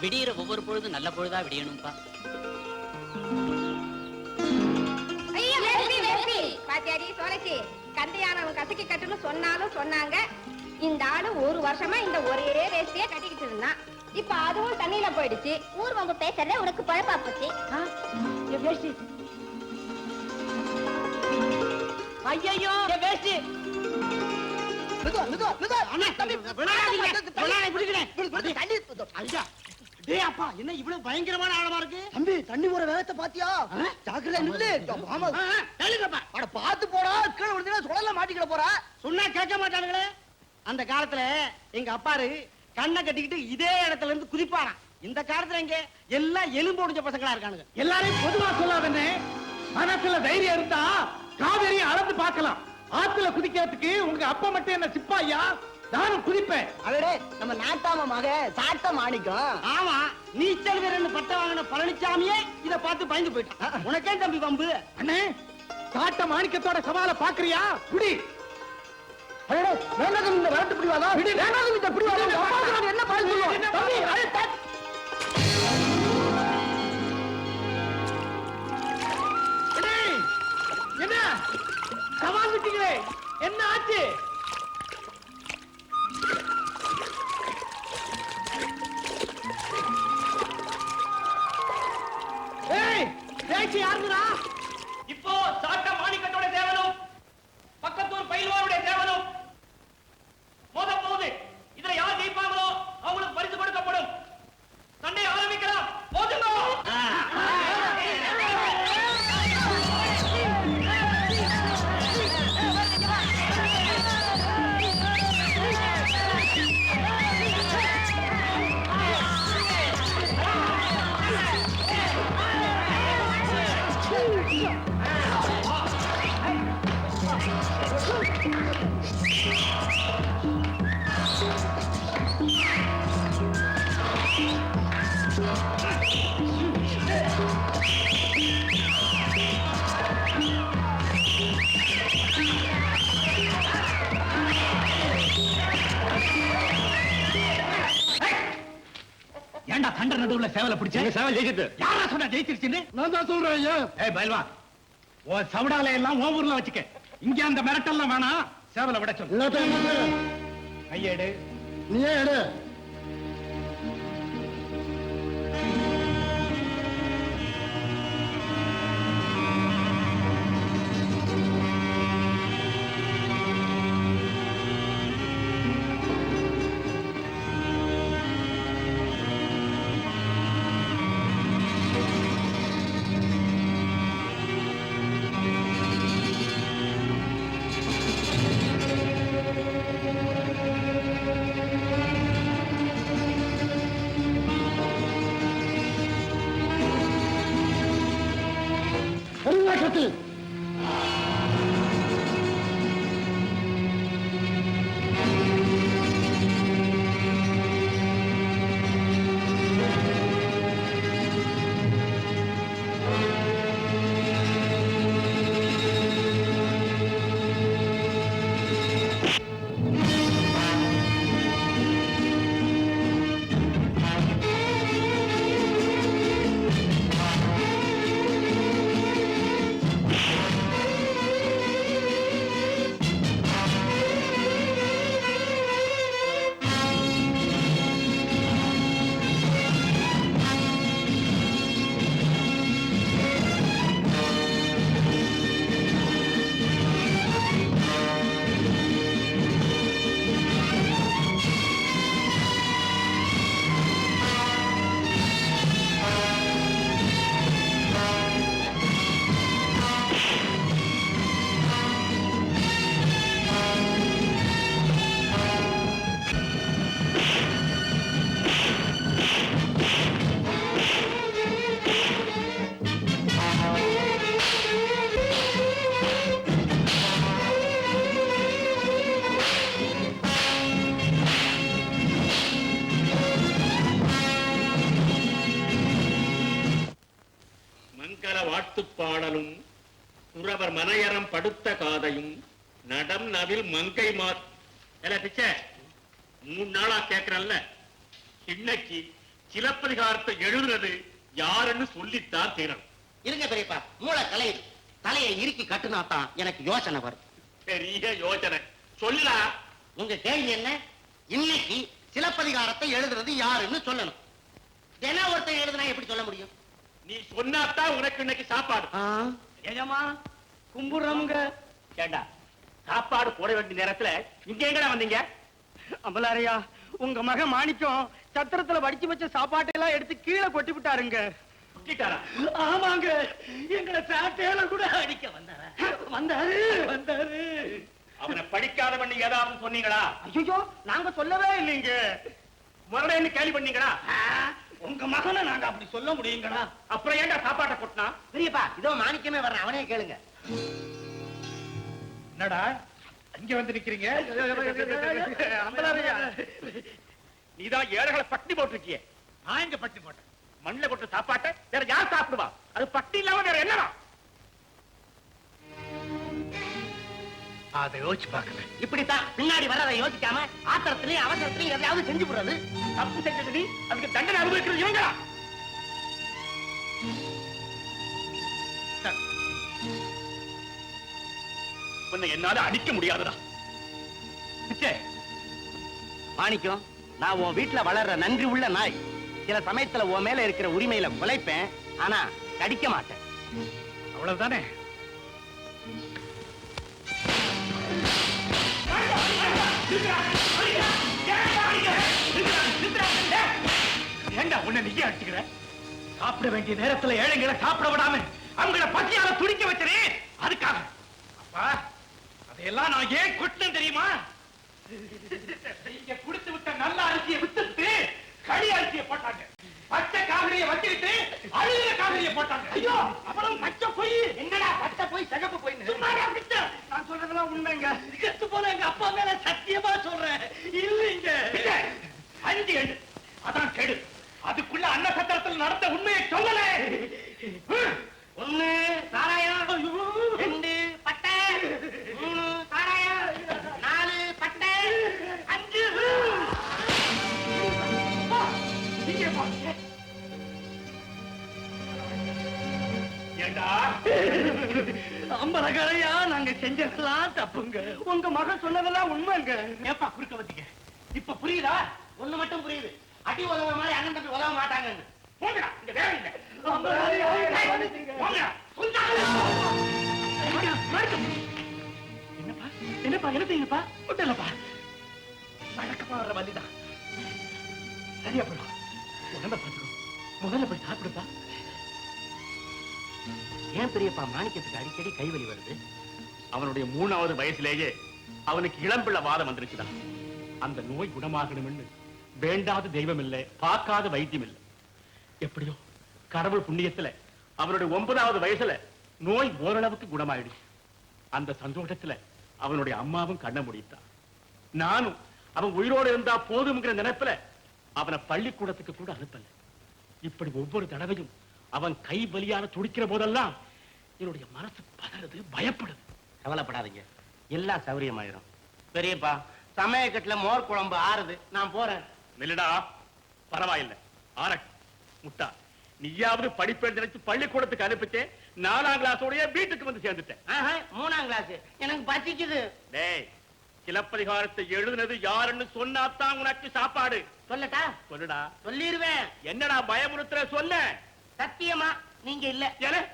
விடியிற ஒவ்வொரு பொழுதும் நல்ல பொழுதா விடியணும்பா பாத்தியாடி சோலைச்சி கந்தையானவன் கசக்கி கட்டுன்னு சொன்னாலும் சொன்னாங்க இந்த ஆளு ஒரு வருஷமா இந்த ஒரே வேஷ்டியே கட்டிக்கிட்டு இருந்தான் இப்ப அதுவும் தண்ணியில போயிடுச்சு ஊர் வம்பு பேசுறதே உனக்கு பழப்பா போச்சு ஐயோ வேஷ்டி மெதுவா, மெதுவா, மெதுவா. அண்ணா, தம்பி, தம்பி, விளையாட பிடிக்கிறேன். ஐயா டேய் அப்பா என்ன இவ்வளவு பயங்கரமான ஆழமா இருக்கு? தம்பி தண்ணி போற வேகத்தை பாத்தியா? ஜாக்கிரதை நில்லு. மாமா. தள்ளுங்கப்பா அட பாத்து போடா. கீழே விழுந்தா சுழல்ல மாட்டிக்கிட போறா. சொன்னா கேட்க மாட்டானுங்களே. அந்த காலத்துல எங்க அப்பாரு கண்ணை கட்டிக்கிட்டு இதே இடத்துல இருந்து குதிப்பாராம். இந்த காலத்துல இங்க எல்லாம் எலும்பு ஒடிஞ்ச பசங்களா இருக்கானுங்க. எல்லாரையும் பொதுவா சொல்லாதன்னு மனசுல தைரியம் இருந்தா காவேரியை அளந்து பார்க்கலாம். ஆத்துல குதிக்கிறதுக்கு உங்க அப்பா மட்டும் என்ன சிப்பாயா? நானும் குதிப்பேன். அவரே நம்ம நாட்டாம மக சாட்ட மாணிக்கம். ஆமா நீச்சல் வீரன் பட்ட வாங்கின பழனிசாமியே இத பார்த்து பயந்து போயிட்டான் உனக்கே தம்பி வம்பு. அண்ணே காட்ட மாணிக்கத்தோட சவால பாக்குறியா குடி. வேண்டாம் இந்த விரட்டு பிடிவாதா வேண்டாம் இந்த பிடிவாதா உங்க அப்பாவுக்கு நான் என்ன. அண்ணே, என்ன? சவால் விட்டீங்களே. என்ன ஆச்சு? நடுவுல சேவல பிடிச்ச சேவல் ஜெயிச்சிட்டு. யாரா சொன்னா ஜெயிச்சிருச்சுன்னு? நான் தான் சொல்றேன் ஐயா. ஏய் ஓ சவுடால எல்லாம் ஓ ஊர்ல வச்சுக்க. இங்க அந்த மிரட்டல்லாம் வேணாம். சேவல விட சொல்லு. கையேடு. நீயே எடு. Hadi. பாடலும் துறவர் மனையறம் படுத்த காதையும் நடம் நவில் மங்கை ஏல பிச்சை மூணு நாளா கேக்குறல்ல இன்னைக்கு சிலப்பதிகாரத்தை எழுதுனது யாருன்னு சொல்லித்தான் தீரணும். இருங்க பெரியப்பா மூளை கலை தலையை இறுக்கி கட்டுனா தான் எனக்கு யோசனை வரும். பெரிய யோசனை. சொல்லுடா. உங்க கேள்வி என்ன? இன்னைக்கு சிலப்பதிகாரத்தை எழுதுறது யாருன்னு சொல்லணும். தின ஒருத்தன் எழுதுனா எப்படி சொல்ல முடியும்? நீ சொன்னாத்தான் உனக்கு இன்னைக்கு சாப்பாடு. ஏஜமா கும்பிடுறவங்க. கேட்டா சாப்பாடு போட வேண்டிய நேரத்துல இங்க எங்கடா வந்தீங்க? அமலாரையா உங்க மக மாணிக்கம் சத்திரத்துல வடிச்சு வச்ச சாப்பாட்டை எல்லாம் எடுத்து கீழே கொட்டி விட்டாருங்க. ஆமாங்க எங்களை சாட்டையில கூட அடிக்க வந்தாரா? வந்தாரு. வந்தாரு. அவனை படிக்காதவன் ஏதாவது சொன்னீங்களா? ஐயோ நாங்க சொல்லவே இல்லைங்க. முரடைன்னு கேள்வி பண்ணீங்களா? உங்க மகனை நாங்க அப்படி சொல்ல முடியுங்களா அப்புறம் ஏன்டா சாப்பாட்டை கொட்டினா? பெரியப்பா இதோ மாணிக்கமே வர்றேன். அவனே கேளுங்க. என்னடா? இங்க வந்து நிக்கிறீங்க? நீதான் ஏழைகளை பட்டி போட்டிருக்கியே. நான் இங்க பட்டி போட்டேன். மண்ணில் கொட்ட சாப்பாட்டை வேற யார் சாப்பிடுவா? அது பட்டி இல்லாம வேற என்னவா அதை யோசிச்சு பாக்கல இப்படித்தான் பின்னாடி வர்றதை யோசிக்காம ஆத்திரத்திலையும் அவசரத்திலையும் எதையாவது செஞ்சு போடுறது. தப்பு செஞ்சது நீ அதுக்கு தண்டனை அனுபவிக்கிறது இவங்களா? உன்னை என்னால அடிக்க முடியாதுடா. மாணிக்கம் நான் உன் வீட்டுல வளர்ற நன்றி உள்ள நாய். சில சமயத்துல உன் மேல இருக்கிற உரிமையில குலைப்பேன் ஆனா கடிக்க மாட்டேன். அவ்வளவுதானே? ஏண்டா உன்னை நீயே அடிச்சுக்கிற? சாப்பிட வேண்டிய நேரத்துல ஏழைங்களை சாப்பிட விடாம அவங்கள பசியால துடிக்க வச்சனே அதுக்காக. அப்பா அதையெல்லாம் நான் ஏன் கொட்டினேன் தெரியுமா? நீங்க குடுத்து விட்ட நல்ல அரிசியை வித்துட்டு களி அரிசியை போட்டாங்க. பச்சை காவிரியை வச்சுக்கிட்டு அழுகிற காவிரியை போட்டாங்க. ஐயோ அப்புறம் பச்சை போய். என்னடா பச்சை போய் சகப்பு போய் நான் சொல்றதெல்லாம் உண்மைங்க. போல எங்க அப்பா மேல இதெல்லாம் தப்புங்க. உங்க மகன் சொன்னதெல்லாம் உண்மைங்க. ஏப்பா குறுக்க வந்தீங்க இப்ப புரியுதா? ஒண்ணு மட்டும் புரியுது. அடி உதவ மாதிரி அண்ணன் தம்பி உதவ மாட்டாங்கன்னு. போங்கடா வேலை இல்லை. என்னப்பா? என்னப்பா? என்ன செய்யுப்பா ஒன்றும் வழக்கமா வர்ற வழிதான். சரியா போயிடும். உடம்ப பார்த்துக்கோ. முதல்ல போய் சாப்பிடுப்பா. ஏன் பெரியப்பா மாணிக்கத்துக்கு அடிக்கடி கைவலி வருது? அவனுடைய மூணாவது வயசுலேயே அவனுக்கு இளம்பிள்ள வாதம் வந்துருச்சுதான் அந்த நோய் குணமாகணும்னு வேண்டாத தெய்வம் இல்லை பார்க்காத வைத்தியம் இல்லை எப்படியோ கடவுள் புண்ணியத்துல அவனுடைய ஒன்பதாவது வயசுல நோய் ஓரளவுக்கு குணமாயிடுச்சு. அந்த சந்தோஷத்துல அவனுடைய அம்மாவும் கண்ண முடித்தான் நானும் அவன் உயிரோடு இருந்தா போதும்ங்கிற நினைப்புல அவனை பள்ளிக்கூடத்துக்கு கூட அனுப்பல. இப்படி ஒவ்வொரு தடவையும் அவன் கை வலியான துடிக்கிற போதெல்லாம் என்னுடைய மனசு பதறது பயப்படுது. கவலைப்படாதீங்க. எல்லாம் சௌரியமாயிரும். பெரியப்பா சமயக்கட்டுல மோர் குழம்பு ஆறுது. நான் போறேன். நில்லுடா பரவாயில்லை. ஆரட் முட்டா. நீயாவது படிப்பேன் நினைச்சு பள்ளிக்கூடத்துக்கு அனுப்பிச்சே நாலாம் கிளாஸோடய வீட்டுக்கு வந்து சேர்ந்துட்டேன். மூணாம் கிளாஸ். எனக்கு பசிக்குது. டேய் சிலப்பதிகாரத்தை எழுதுனது யாருன்னு சொன்னாத்தான் உனக்கு சாப்பாடு. சொல்லட்டா? சொல்லுடா. சொல்லிருவேன். என்னடா பயமுறுத்துற? சொல்ல. சத்தியமா? நீங்க இல்ல. ஏலே